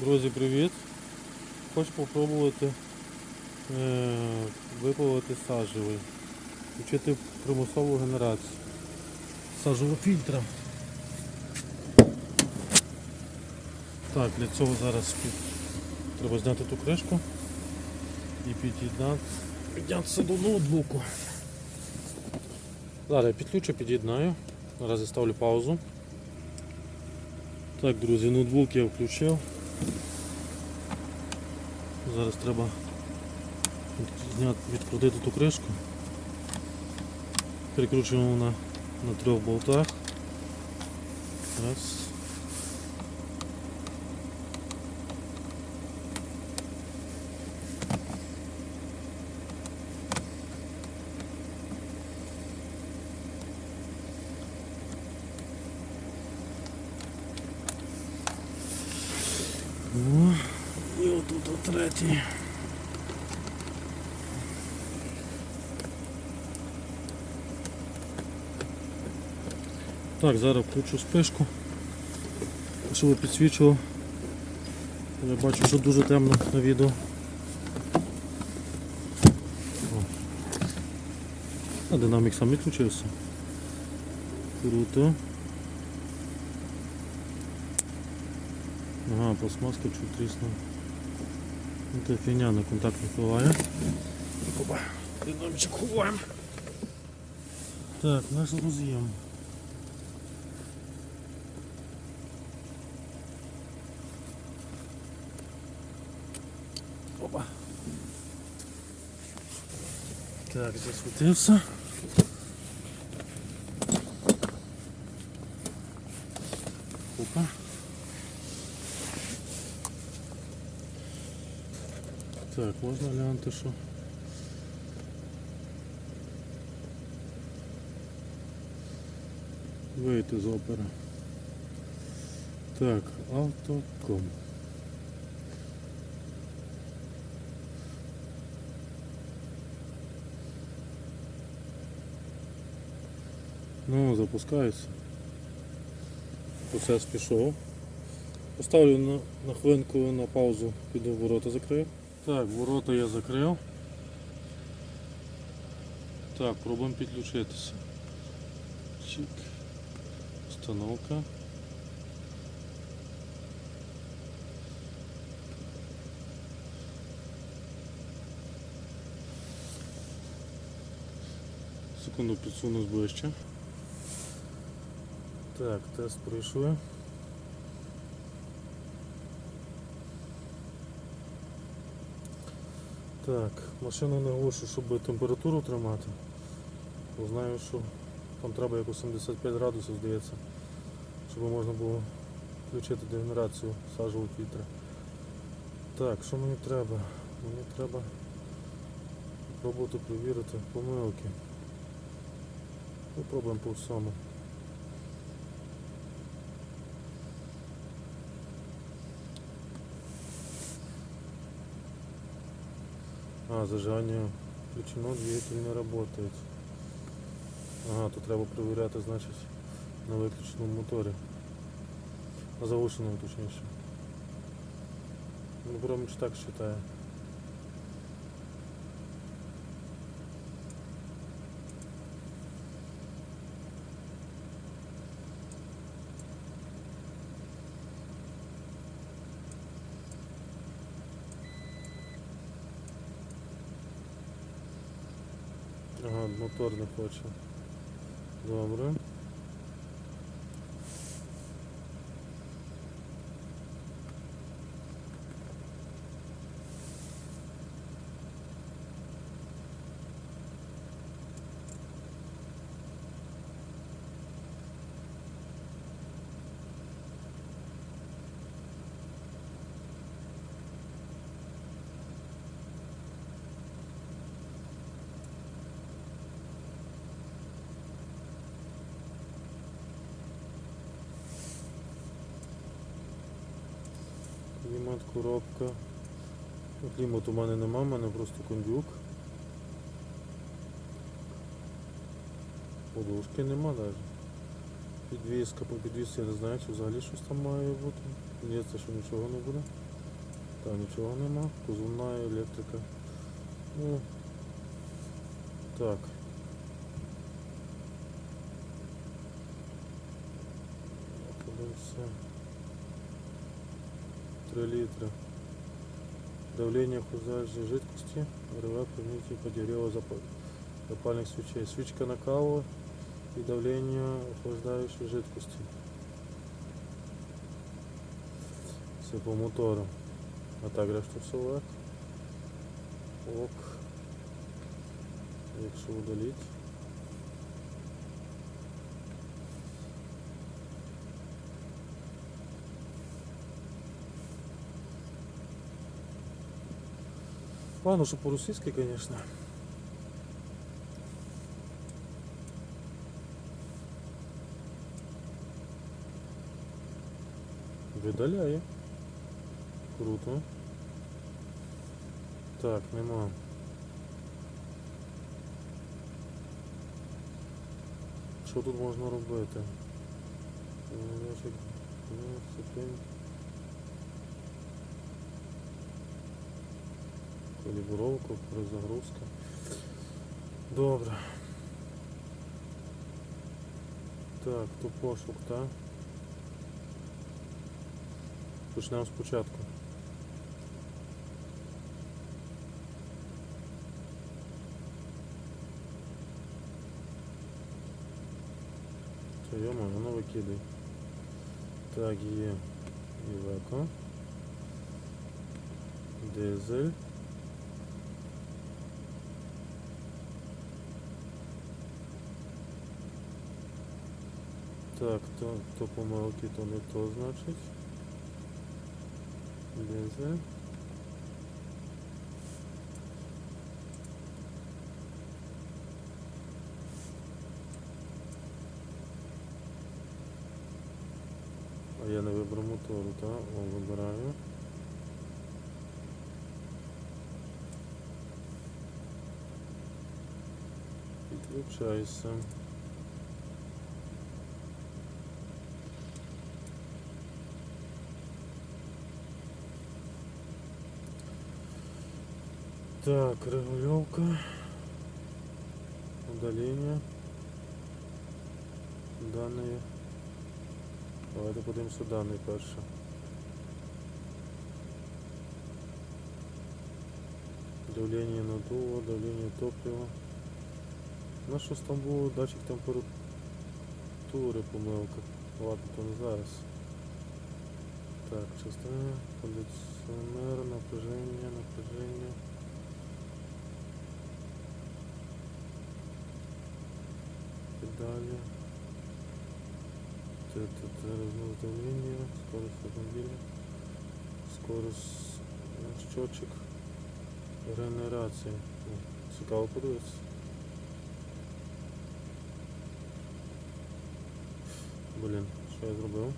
Друзі, привіт! Хочу попробувати е, виплавити сажевий, включити примусову генерацію сажового фільтра. Так, для цього зараз під... треба зняти ту кришку і під'єднати піднятися до ноутбуку. Зараз я підключу, під'єднаю. Наразі ставлю паузу. Так, друзі, ноутбук я включив. Зараз треба відкрутити ту кришку. Перекручуємо на, на трьох болтах. Раз. О, і отут от третій. Так, зараз включу спишку, щоб підсвічував. Я бачу, що дуже темно на відео. А динамік сам відключився. Круто. Ага, пластмаска чуть тріснула. Це фігня на контакт впливає. Опа, динамічок ховаємо. Так, наш роз'єм. Опа. Так, засвітився. Опа. Так, можна глянути, що. Вийти з опери. Так, автоком. Ну, запускається. Процес пішов. Поставлю на, на хвилинку на паузу, піду ворота закрию. Так, ворота я закрив. Так, пробуємо підключитися. Чик. Установка. Секунду підсунусь ближче. Так, тест пройшли. Так, машину не глушу, щоб температуру тримати. Знаю, що там треба як 85 градусів, здається, щоб можна було включити дегенерацію сажового фільтра. Так, що мені треба? Мені треба спробувати перевірити помилки. Попробуємо по всьому. А, зажигання включено, двигатель не работает. Ага, тут треба перевіряти, значить, на виключеному моторі. На заглушеному точніше. Ну, Громич так считає. Ага, мотор не хоче. Добре. Клімат, коробка. Клімат у мене нема, у мене просто кондюк. Подушки нема навіть. Підвіска, по підвісці я не знаю, чи взагалі щось там має бути. Здається, що нічого не буде. Та нічого нема. Позивна електрика. Ну так. Подивимося. 3 литра. Давление охлаждающей жидкости. РВ примите подогрева запа- запальных свечей. Свечка на каву и давление охлаждающей жидкости. Все по мотору. А так решту все легко. Ок. Якщо удалить. Ладно, что по-русски, конечно. Видаляє. Круто. Так, нема. Что тут можно рубать-то? Э, калібровку, перезагрузка. Добре. Так, то пошук, так? Почнемо спочатку. Йома, воно викидай. Так, є Івеко. Дизель. Так, то, то помилки, то не то значить. Дизель. А я не вибрав мотору, так? О, вибираю. Підключайся. Так, регулировка. Удаление. Данные. Давайте подивимося дані перше. Давление надува, давление топлива. На щось там було датчик температури помилка. Ладно, то не зараз. Так, частина, кондиціонер, напряження, напряження. Педали. Это, это разнос давления, скорость автомобиля, скорость э, счетчик генерації. О, Цікаво подивитися. Блін, що я зробив?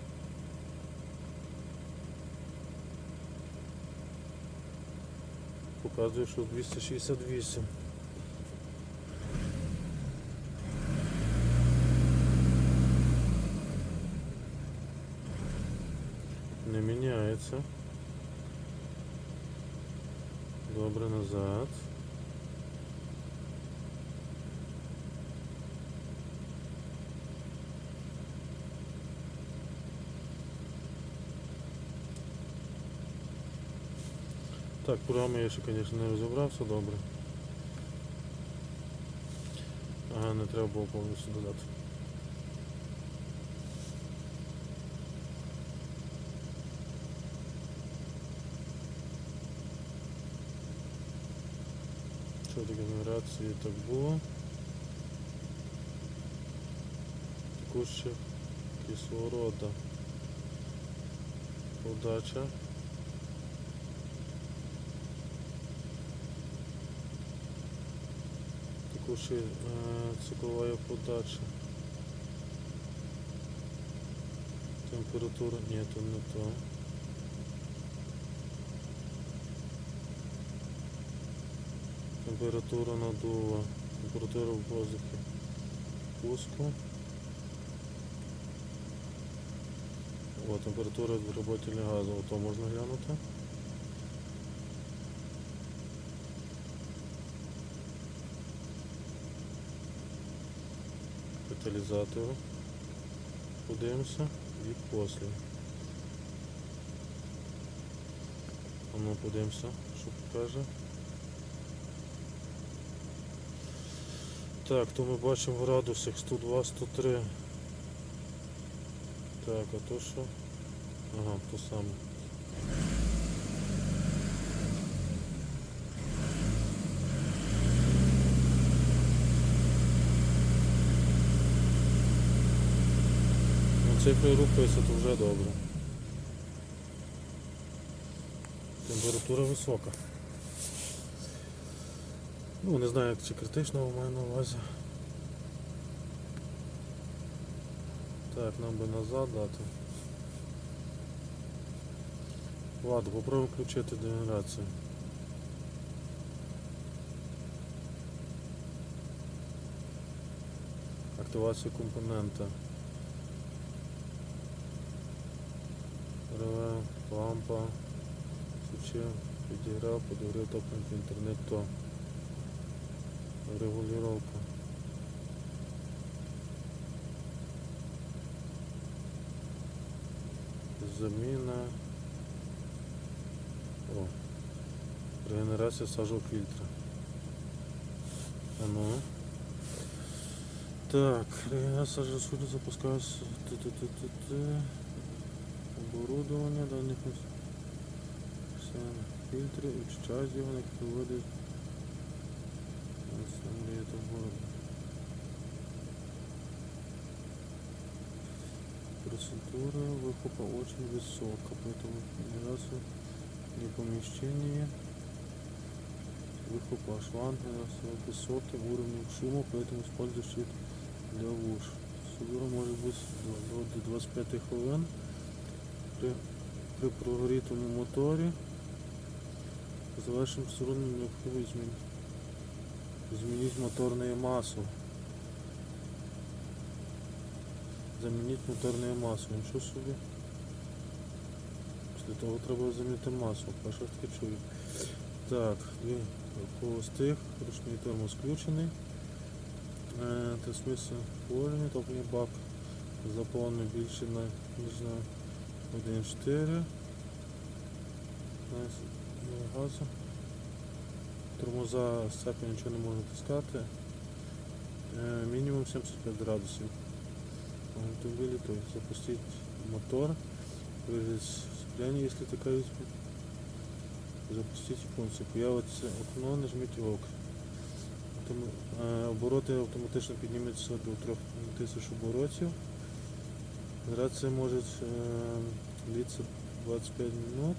Показує, що 268. Назад. Так, програми я ще, звісно, не розібрався, добре. Ага, не треба було повністю додати. Що таке генерації так було. Також ще кислорода. Подача. Також ще е, циклова подача. Температура, ні, то не то. Температура надува, температура в воздухе. Пуску. О, температура відработання газу, ото можна глянути. Каталізатор. Подивимося і після. А ну подивимося, що покаже. Так, то ми бачимо в градусах 102, 103. Так, а то що? Ага, то саме. Ну, цифри рухаються, то вже добре. Температура висока. Ну, не знаю, чи критично маю на увазі. Так, нам би назад дати. Ладно, попробуємо включити генерацію. Активація компонента. РВ, лампа, свіче, підіграв, подогрів топливо, інтернет, то регулировка. Заміна. О. Регенерація сажового фільтра. А ну. Так, регенерація сажового фільтра запускається. Т-т-т-т-т. Оборудовання даних фільтри, очищають його, як приводить. Ассамблея это города. Процедура выкупа очень высока, поэтому генерацию не помещение выкупа шланга с высоким уровнем шума, поэтому используй щит для луж. Процедура может быть до, до 25 хвилин при, при прогорітому моторі. Завершим сторону необхідно змінити. Изменить моторную массу. Замінити моторну масу. Нічого собі. Після того треба замінити масу. Перше таки чую. Так, дві холостих, ручний тормоз включений. Е, Трансмісія положення, топливний бак заповнений більше на не знаю, 1,4. Газу. Тормоза з цепи нічого не можна таскати. Е, Мінімум 75 градусів. Автомобілі, то есть запустить мотор, выжать сцепление, если такая есть. Запустить функцію. Появиться окно, нажміть ОК. Е, Обороти автоматично піднімуться до 3000 оборотів. Генерація може е, длиться 25 минут.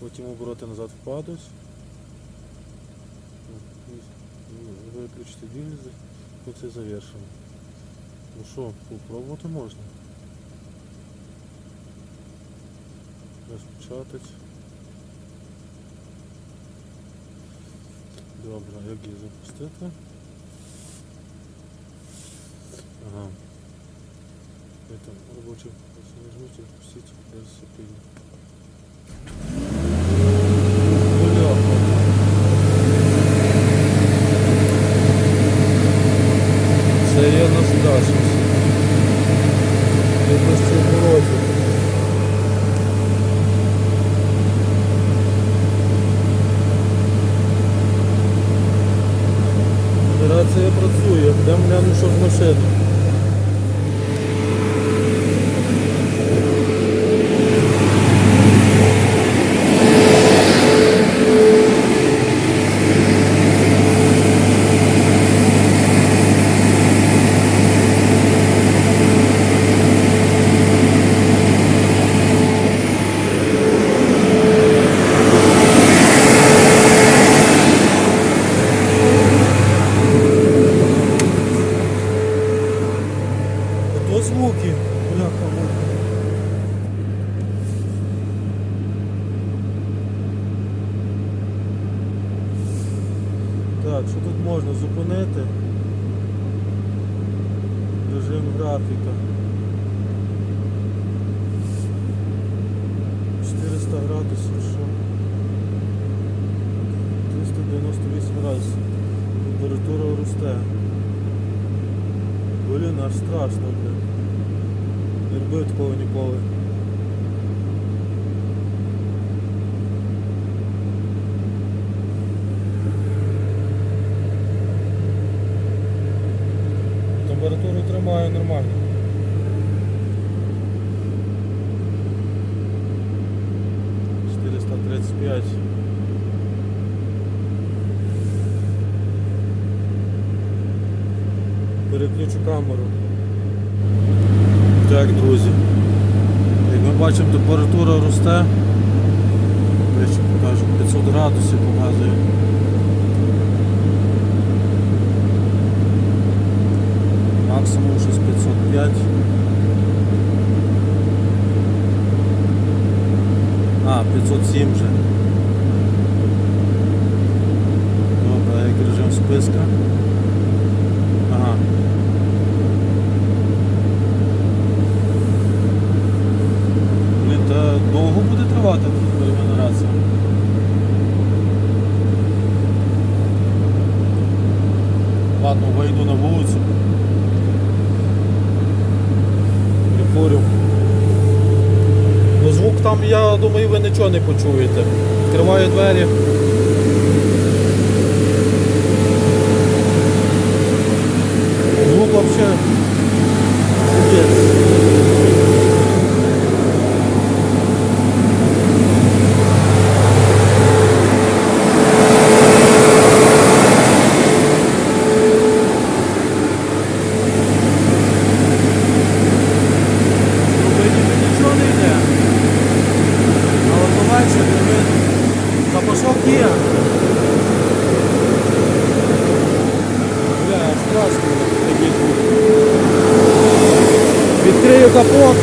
Потім обороти назад впадуть. Ну, Виключити дільниці, і це завершено. Ну що, попробувати можна. Розпечатати. Добре, як її запустити? Ага. Это робочий нажмите, запустите, даже сопрыгнет. Це я настрашився. Якості оборотів. Операція працює, йдемо гляну, що в машину. Ото звуки. Бляха, муха. Так, що тут можна зупинити? Режим графіка. росте. Блін, аж страшно, блін. Не робив ніколи. Температуру тримає нормально. Четыреста тридцать пять. Переключу камеру. Так, друзі. Бачимо, температура росте. Ближче покажу, 500 градусів показує. Максимум щось 505. А, 507 вже. Добре, а як режим списка? Ага. Блін, та довго буде тривати регенерація? Ладно, вийду на вулицю. Прикурю. Ну звук там, я думаю, ви нічого не почуєте. Відкриваю двері. Звук вообще пиздец. Робити нічого не йде. Але побачите, ви запашок є. Бля, страшно такий звук. Відкрию капот.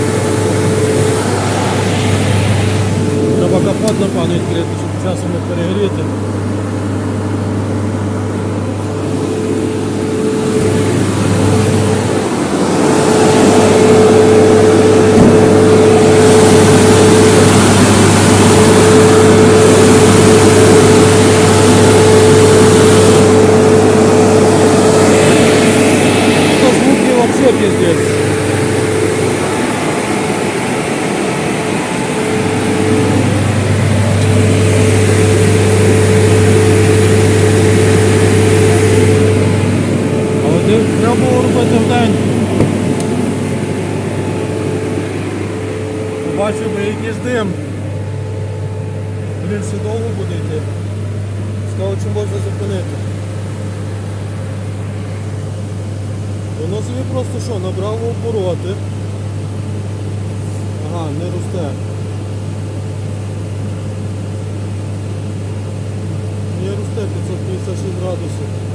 Треба капот напевно відкрити, щоб часом не перегріти. Это звуки вообще пиздец. Але ти- треба було робити вдень. Побачив би якийсь дим. Блін, ще довго буде йти. Сказав, чи можна зупинити. Воно собі просто що, набрало обороти. Ага, не росте. Не росте 556 градусів.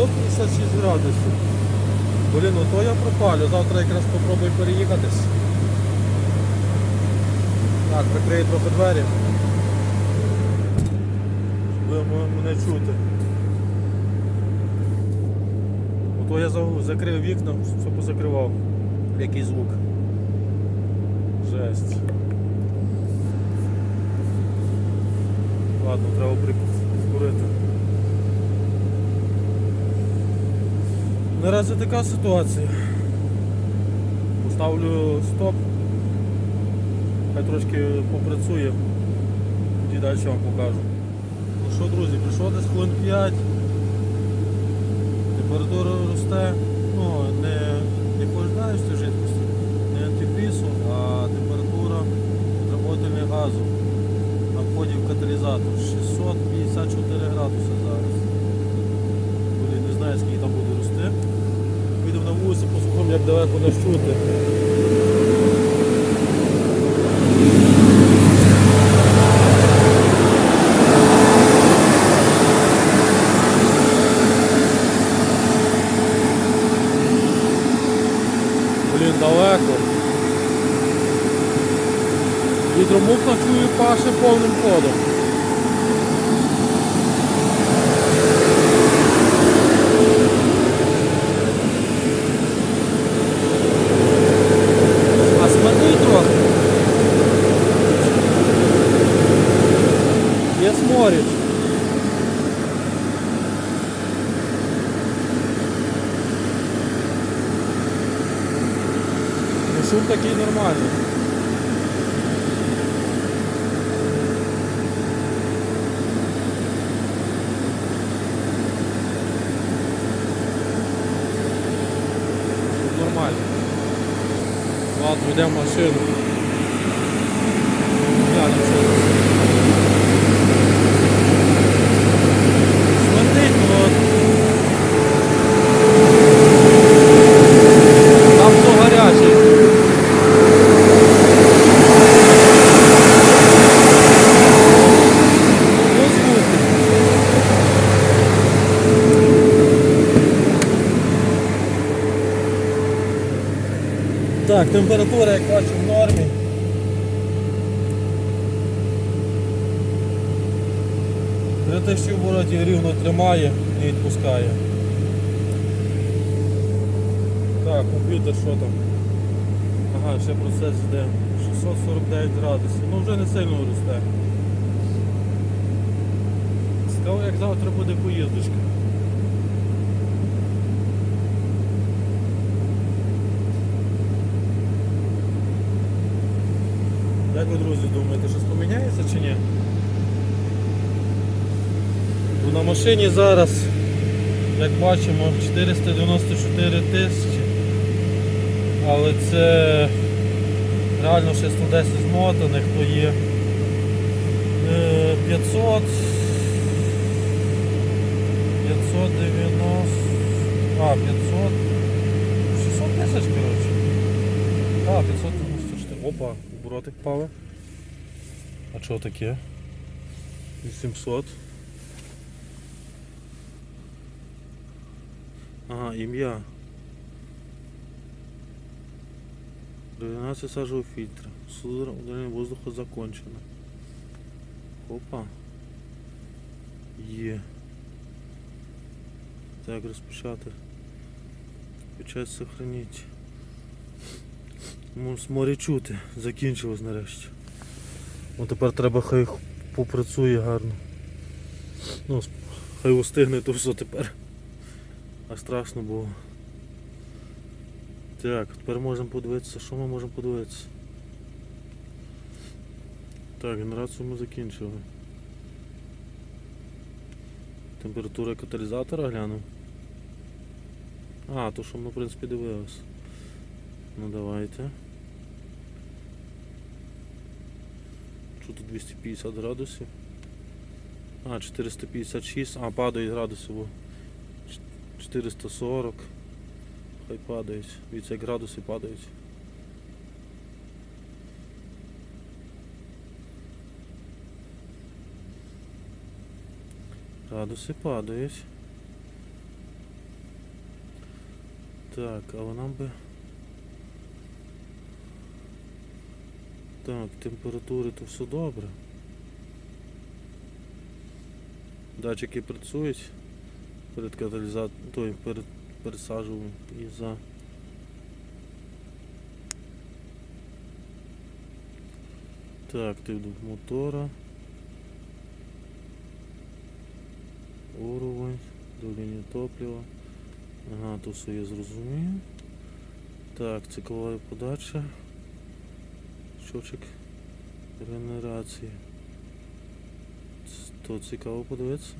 П'ятсот п'ятдесят шість градусів. Блін, ну то я пропалю. Завтра якраз попробую переїхатись. Так, прикрию трохи двері. М- мене чути. Ото я закрив вікна, все позакривав. Який звук. Жесть. Ладно, треба прикурити. Наразі така ситуація. Поставлю стоп. Хай трошки попрацює. Тоді далі вам покажу. Ну що, друзі, прийшло десь хвилин 5. Температура росте. Ну, не, не охлаждаючої жидкості, не антифрізу, а температура отработання газу на вході в каталізатор. 654 градуси зараз. Блін, не знаю, скільки там буде рости. Підемо на вулицю, як далеко нас чути. Блін, далеко. Гідромуфна чую паше повним ходом. А смердить трохи. шум такий нормальний. Шум Нормально. Ладно, йдемо в машину. Глянемо, що тут. Смердить, ну от. Там все гаряче. Ну, звуки. Так, температура, як бачу, в нормі. Три тисячі оборотів рівно тримає, не відпускає. Так, комп'ютер що там? Ага, ще процес йде. 649 градусів. Ну вже не сильно росте. Цікаво, як завтра буде поїздочка. Як ви, друзі, думаєте, щось поміняється чи ні? На машині зараз, як бачимо, 494 тисячі. Але це реально ще 110 змотаних, то є е, 500 590 а, 500 600 тисяч, коротше. А, 594. Опа, обороти впали. А що таке? 800. Ага, ім'я. 12 сажевого фильтра. Судор удаления воздуха закончено. Опа. Є. Так, розпочати. Печать сохранить. Моря чути. Закінчилось нарешті. Ну тепер треба хай попрацює гарно. Ну, хай устигне то все тепер. А страшно було. Так, тепер можемо подивитися, що ми можемо подивитися. Так, генерацію ми закінчили. Температура каталізатора глянув. А, то що ми в принципі дивилися. Ну давайте. Що тут 250 градусів? А, 456, а падають градуси, бо 440. Хай падають. Від як градуси падають. Градуси падають. Так, але нам би... Так, температури то все добре. Датчики працюють перед каталізатором, перед пересаджуванням і за Так, тип мотора. Уровень, давлення топлива. Ага, то все я зрозумів. Так, циклова подача. Щочик генерації. То цікаво подивитися.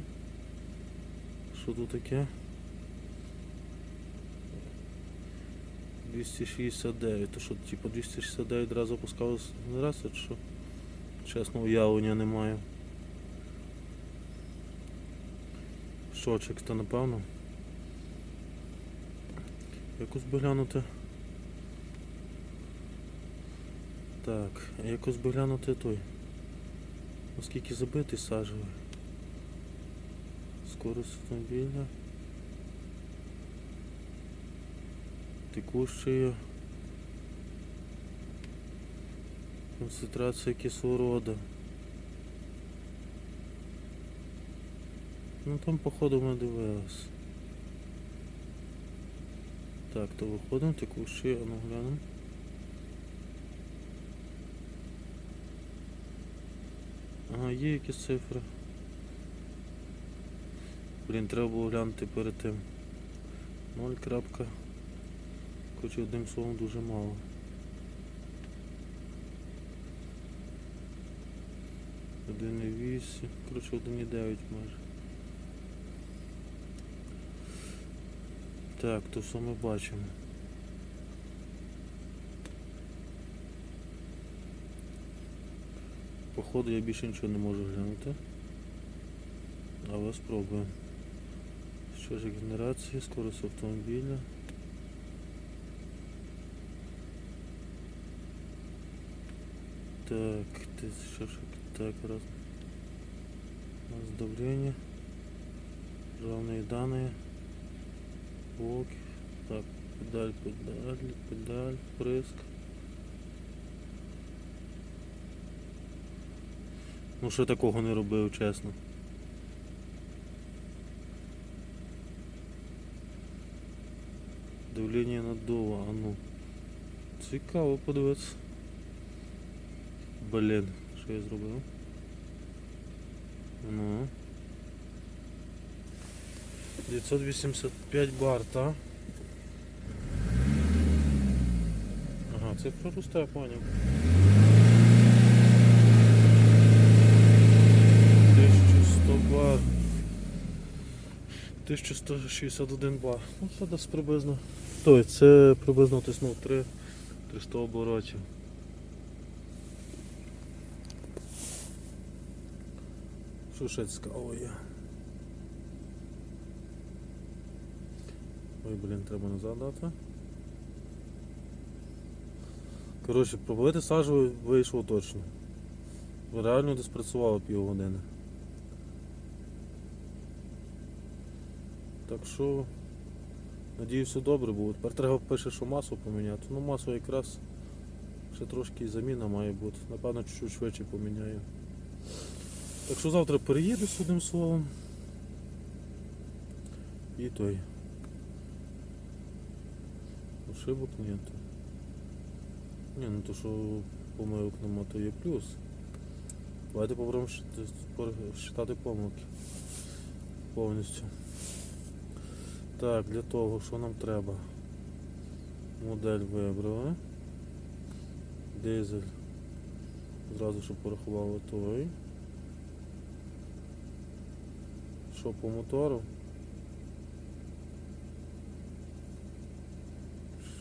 Що тут таке? 269, то що, типу 269 разів опускалась генерація, що? Чесно, уявлення не маю. Щочик, то напевно. Якось би глянути. Так, якось би глянути той. Наскільки забитий сажевий. Скорость автомобіля. Текущая концентрация кислорода. Ну там походу ми дивились. Так, то виходимо, текущий, а ну глянемо. Ага, є якісь цифри. Блін, треба було глянути перед тим. 0 крапка. Хоч одним словом дуже мало. Один і вісім, коротше один і дев'ять майже. Так, то все ми бачимо. Походу я більше нічого не можу глянути. Але спробуємо. Що ж генерації, скорость автомобіля. Так, ты что ж, так, раз. У нас давление. Главные данные. Ок. Так, педаль, педаль, педаль, прыск. Ну що такого не робив, чесно. Давлення наддува, а ну. Цікаво подивитися. Блін, що я зробив? Ну. 985 бар, та? Ага, це проросте, я поняв. 1100 бар. 1161 бар. Ну це десь приблизно. Той, це приблизно тиснув 3 300 оборотів. Цікавого є? Ой, блін, треба назад дати. Коротше, пробувати сажу вийшло точно. Реально десь працювало півгодини. Так що, надію, все добре було. Тепер треба пише, що масу поміняти. Ну масу якраз ще трошки заміна має бути. Напевно, чуть-чуть швидше поміняю. Так що завтра переїду з одним словом. І той. Ошибок нет. Ні, ну то що помилок нема, то є плюс. Давайте попробуємо считати помилки. Повністю. Так, для того, що нам треба? Модель вибрали. Дизель. Зразу щоб порахували той. Що по мотору?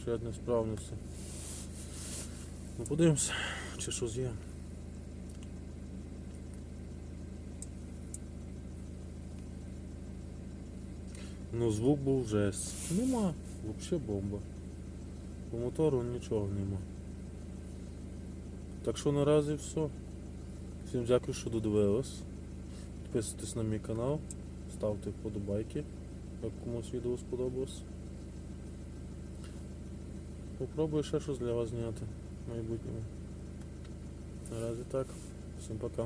Ще одне справності. Ну подивимося, чи щось є. Ну звук був жесть. Нема, взагалі бомба. По мотору нічого нема. Так що наразі все. Всім дякую, що додивились. Підписуйтесь на мій канал, ставте вподобайки, як комусь відео сподобалось. Попробую ще щось для вас зняти в майбутньому. Наразі так. Всім пока.